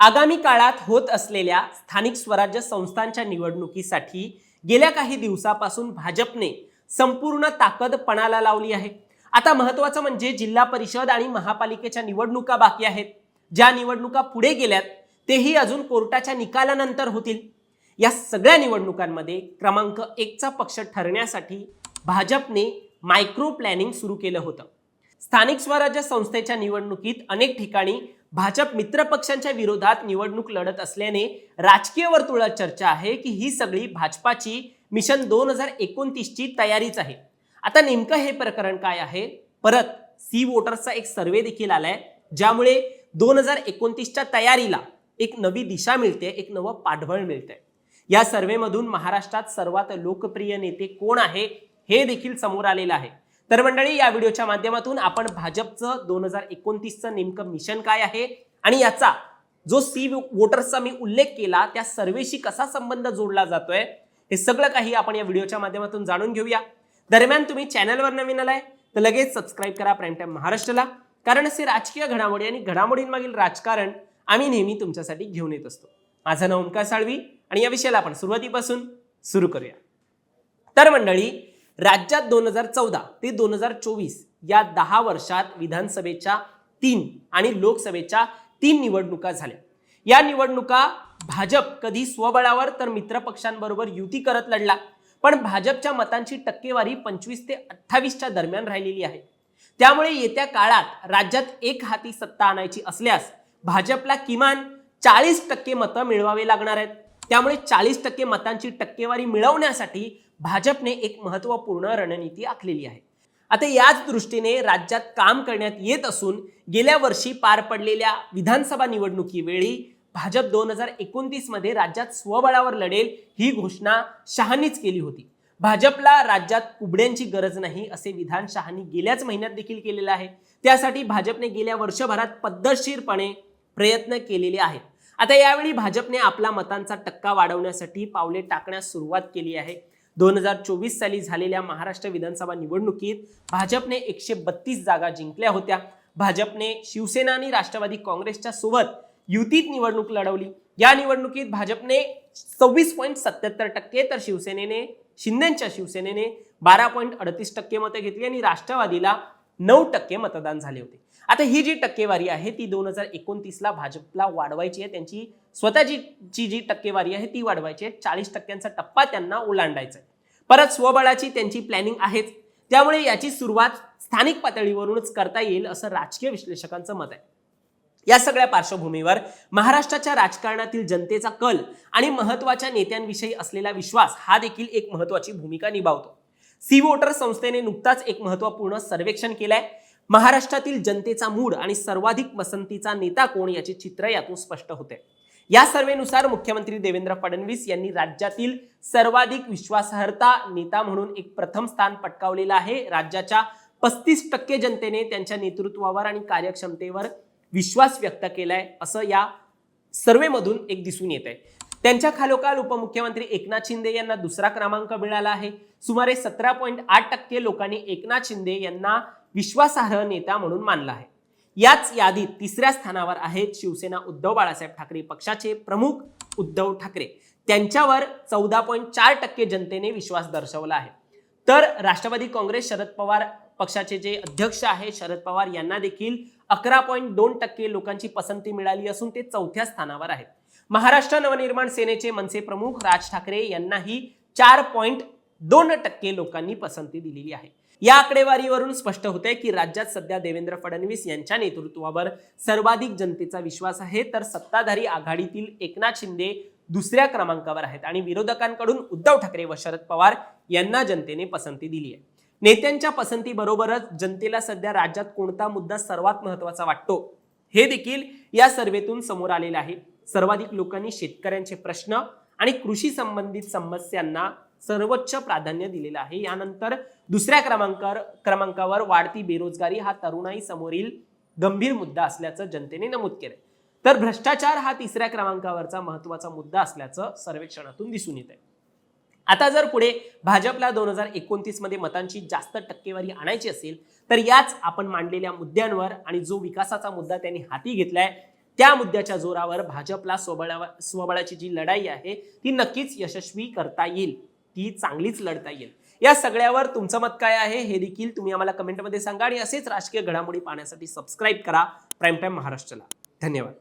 आगामी काळात होत असलेल्या स्थानिक स्वराज्य संस्थांच्या निवडणुकीसाठी गेल्या काही दिवसापासून भाजपने संपूर्ण ताकद पणाला लावली आहे. आता महत्वाचं म्हणजे जिल्हा परिषद आणि महापालिकेच्या निवडणुका बाकी आहेत. ज्या निवडणुका पुढे गेल्यात तेही अजून कोर्टाच्या निकालानंतर होतील. या सगळ्या निवडणुकांमध्ये क्रमांक एकचा पक्ष ठरण्यासाठी भाजपने मायक्रो प्लॅनिंग सुरू केलं होतं. स्थानिक स्वराज्य संस्थेच्या निवडणुकीत अनेक ठिकाणी भाजप मित्र पक्षांच्या विरोधात निवडणूक लढत असल्याने राजकीय वर्तुळात चर्चा आहे की ही सगळी भाजपाची मिशन दोन हजार एकोणतीसची तयारीच आहे. आता नेमकं हे प्रकरण काय आहे? परत सी वोटर्सचा एक सर्वे देखील आलाय ज्यामुळे दोन हजार एकोणतीसच्या तयारीला एक नवी दिशा मिळते एक नवं पाठबळ मिळतंय. या सर्वेमधून महाराष्ट्रात सर्वात लोकप्रिय नेते कोण आहे हे देखील समोर आलेलं आहे. तर मंडळी या व्हिडिओच्या माध्यमातून आपण भाजपचं दोन हजार एकोणतीसचं नेमकं मिशन काय आहे? आणि याचा जो सी वोटर्सचा मी उल्लेख केला त्या सर्वेशी कसा संबंध जोडला जातोय? हे सगळं काही आपण या व्हिडिओच्या माध्यमातून जाणून घेऊया. दरम्यान तुम्ही चॅनलवर नवीन आलाय तर लगेच सबस्क्राईब करा प्राईम टाईम महाराष्ट्राला कारण असे राजकीय घडामोडी आणि घडामोडींमागील राजकारण आम्ही नेहमी तुमच्यासाठी घेऊन येत असतो. माझं नाव ओंकार साळवी आणि या विषयाला आपण सुरुवातीपासून सुरू करूया. तर मंडळी राज्यात दोन हजार चौदा ते दोन हजार चोवीस या दहा वर्षात विधानसभेच्या तीन आणि लोकसभेच्या तीन निवडणुका झाल्या. या निवडणुका भाजप कधी स्वबळावर तर मित्रपक्षांबरोबर युती करत लढला. पण भाजपच्या मतांची टक्केवारी पंचवीस ते अठ्ठावीसच्या दरम्यान राहिलेली आहे. त्यामुळे येत्या काळात राज्यात एक हाती सत्ता आणायची असल्यास भाजपला किमान चाळीस टक्के मतं मिळवावे लागणार आहेत. त्यामुळे चाळीस टक्के मतांची टक्केवारी मिळवण्यासाठी भाजपने एक महत्त्वपूर्ण रणनीती आखलेली आहे. आता याच दृष्टीने राज्यात काम करण्यात येत असून गेल्या वर्षी पार पडलेल्या विधानसभा निवडणुकीवेळी भाजप दोन हजार एकोणतीसमध्ये राज्यात स्वबळावर लढेल ही घोषणा शहानीच केली होती. भाजपला राज्यात कुबड्यांची गरज नाही असे विधान शहानी गेल्याच महिन्यात देखील केलेलं आहे. त्यासाठी भाजपने गेल्या वर्षभरात पद्धतशीरपणे प्रयत्न केलेले आहेत. आता यावेळी भाजपने आपला मतांचा टक्का वाढवण्यासाठी पावले टाकण्यास सुरुवात केली आहे. दोन हजार चोवीस साली झालेल्या महाराष्ट्र विधानसभा निवडणुकीत भाजपने एकशे बत्तीस जागा जिंकल्या होत्या. भाजपने शिवसेना आणि राष्ट्रवादी काँग्रेसच्या सोबत युतीत निवडणूक लढवली. या निवडणुकीत भाजपने सव्वीस पॉईंट सत्याहत्तर टक्के तर शिवसेनेने शिंदेच्या शिवसेनेने बारा पॉईंट अडतीस टक्के मतं घेतली आणि राष्ट्रवादीला नऊ टक्के मतदान झाले होते. आता ही जी टक्केवारी आहे ती दोन हजार एकोणतीसला भाजपला वाढवायची आहे. त्यांची स्वतःची ची जी टक्केवारी आहे ती वाढवायची आहे. चाळीस टक्क्यांचा टप्पा त्यांना ओलांडायचा आहे. परत स्वबळाची त्यांची प्लॅनिंग आहेच. त्यामुळे याची सुरुवात स्थानिक पातळीवरूनच करता येईल असं राजकीय विश्लेषकांचं मत आहे. या सगळ्या पार्श्वभूमीवर महाराष्ट्राच्या राजकारणातील जनतेचा कल आणि महत्त्वाच्या नेत्यांविषयी असलेला विश्वास हा देखील एक महत्वाची भूमिका निभावतो. सी वोटर संस्थेने नुकताच एक महत्त्वपूर्ण सर्वेक्षण केलंय. महाराष्ट्रातील जनतेचा मूड आणि सर्वाधिक पसंतीचा नेता कोण याचे चित्र यातून स्पष्ट होते. या सर्वेनुसार मुख्यमंत्री देवेंद्र फडणवीस यांनी राज्यातील सर्वाधिक विश्वासार्हता नेता म्हणून एक प्रथम स्थान पटकावलेलं आहे. राज्याच्या पस्तीस टक्के जनतेने त्यांच्या नेतृत्वावर आणि कार्यक्षमतेवर विश्वास व्यक्त केलाय असं या सर्वेमधून एक दिसून येत आहे त्यांच्या खालोखाल उपमुख्यमंत्री एकनाथ शिंदे यांना दुसरा क्रमांक मिळाला आहे. सुमारे सतरा पॉईंट आठ टक्के लोकांनी एकनाथ शिंदे यांना विश्वासार्ह नेता म्हणून मानला आहे. याच यादीत तिसऱ्या स्थानावर आहेत शिवसेना उद्धव बाळासाहेब ठाकरे पक्षाचे प्रमुख उद्धव ठाकरे. त्यांच्यावर चौदा पॉईंट चार टक्के जनतेने विश्वास दर्शवला आहे. तर राष्ट्रवादी काँग्रेस शरद पवार पक्षाचे जे अध्यक्ष आहे शरद पवार यांना देखील अकरा पॉईंट दोन टक्के लोकांची पसंती मिळाली असून ते चौथ्या स्थानावर आहेत. महाराष्ट्र नवनिर्माण सेनेचे मनसे प्रमुख राज ठाकरे यांनाही चार पॉईंट दोन टक्के लोकांनी पसंती दिलेली आहे. या आकडेवारीवरून स्पष्ट होते की राज्यात सध्या देवेंद्र फडणवीस यांच्या नेतृत्वावर सर्वाधिक जनतेचा विश्वास आहे तर सत्ताधारी आघाडीतील एकनाथ शिंदे दुसऱ्या क्रमांकावर आहेत आणि विरोधकांकडून उद्धव ठाकरे व शरद पवार यांना जनतेने पसंती दिली आहे. नेत्यांच्या पसंतीबरोबरच जनतेला सध्या राज्यात कोणता मुद्दा सर्वात महत्त्वाचा वाटतो हे देखील या सर्वेतून समोर आलेलं आहे. सर्वाधिक लोकांनी शेतकऱ्यांचे प्रश्न आणि कृषी संबंधित समस्यांना सर्वोच्च प्राधान्य दिलेलं आहे. यानंतर दुसऱ्या क्रमांकावर क्रमांकावर वाढती बेरोजगारी हा तरुणाई समोरील गंभीर मुद्दा असल्याचं जनतेने नमूद केलं तर भ्रष्टाचार हा तिसऱ्या क्रमांकावरचा महत्त्वाचा मुद्दा असल्याचं सर्वेक्षणातून दिसून येत आहे आता जर पुढे भाजपला दोन हजार एकोणतीसमध्ये मतांची जास्त टक्केवारी आणायची असेल तर याच आपण मांडलेल्या मुद्द्यांवर आणि जो विकासाचा मुद्दा त्यांनी हाती घेतलाय त्या मुद्द्याच्या जोरावर भाजपला स्वबळा स्वबळाची जी लढाई आहे ती नक्कीच यशस्वी करता येईल. ती चांगलीच लढता येईल. या सगळ्यावर तुमचं मत काय आहे हे देखील तुम्ही आम्हाला कमेंटमध्ये सांगा आणि असेच राजकीय घडामोडी पाहण्यासाठी सबस्क्राईब करा. प्राईम टाईम महाराष्ट्राला. धन्यवाद.